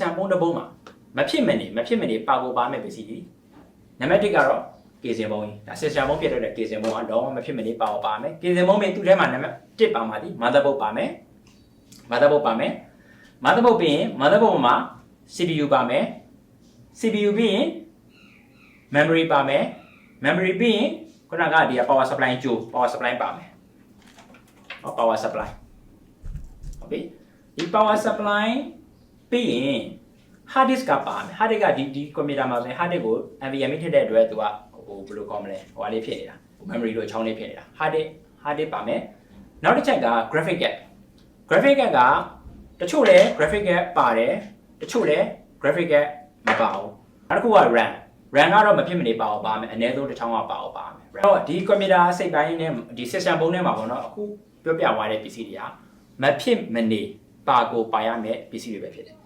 ဆန်ပုံးတစ်ပုံးမှာမဖြစ်မနေမဖြစ်မနေပါကိုပါမဲ့ပစ္စည်းဒီနံပါတ်1ကတော့ကေစင်ပုံးကြီးဒါဆစ်စတမ်ပုံးဖြစ်တဲ့ကေစင်ပုံးကတော့မဖြစ်မနေပါကိုပါမယ်ကေစင်ပုံးပြင်သူ့ထဲမှာနံပါတ်1ပါမှာဒီမာသာဘုတ်ပါမယ်မာသာဘုတ်ပါမယ်မာသာဘုတ်ပြီးရင်မာသာဘုတ်မှာ CPU ပါမယ် CPU ပြီးရင် memory ပါမယ် memory ပြီးရင်ခုနကဒီက power supply ကြို power supply ပါမယ်ဟော power supply ဟုတ်ပြီဒီ power supply ပြီးရင် hard disk ကပါမယ် hard disk ကဒီဒီ computer မှာဆိုရင် hard disk ကို NVMe ထည့်တဲ့အတွက်သူကဟိုဘယ်လိုခေါ်မလဲဟိုဟာလေးဖြစ်နေတာ memory လို့အချောင်းလေးဖြစ်နေတာ hard disk hard disk ပါမယ်နောက်တစ်ချက်က graphic card graphic card ကတချို့လဲ graphic card ပါတယ်တချို့လဲ graphic card မပါဘူးနောက်တစ်ခုက RAM RAM ကတော့မဖြစ်မနေပါအောင်ပါမယ်အနည်းဆုံးတစ်ချောင်းကပါအောင်ပါမယ်အဲ့တော့ဒီ computer စိတ်ပိုင်းနဲ့ဒီ system ပုံးထဲမှာပေါ့နော်အခုပြောပြသွားတဲ့ပစ္စည်းတွေကမဖြစ်မနေပါကိုပါရမယ်ပစ္စည်းတွေပဲဖြစ်တယ်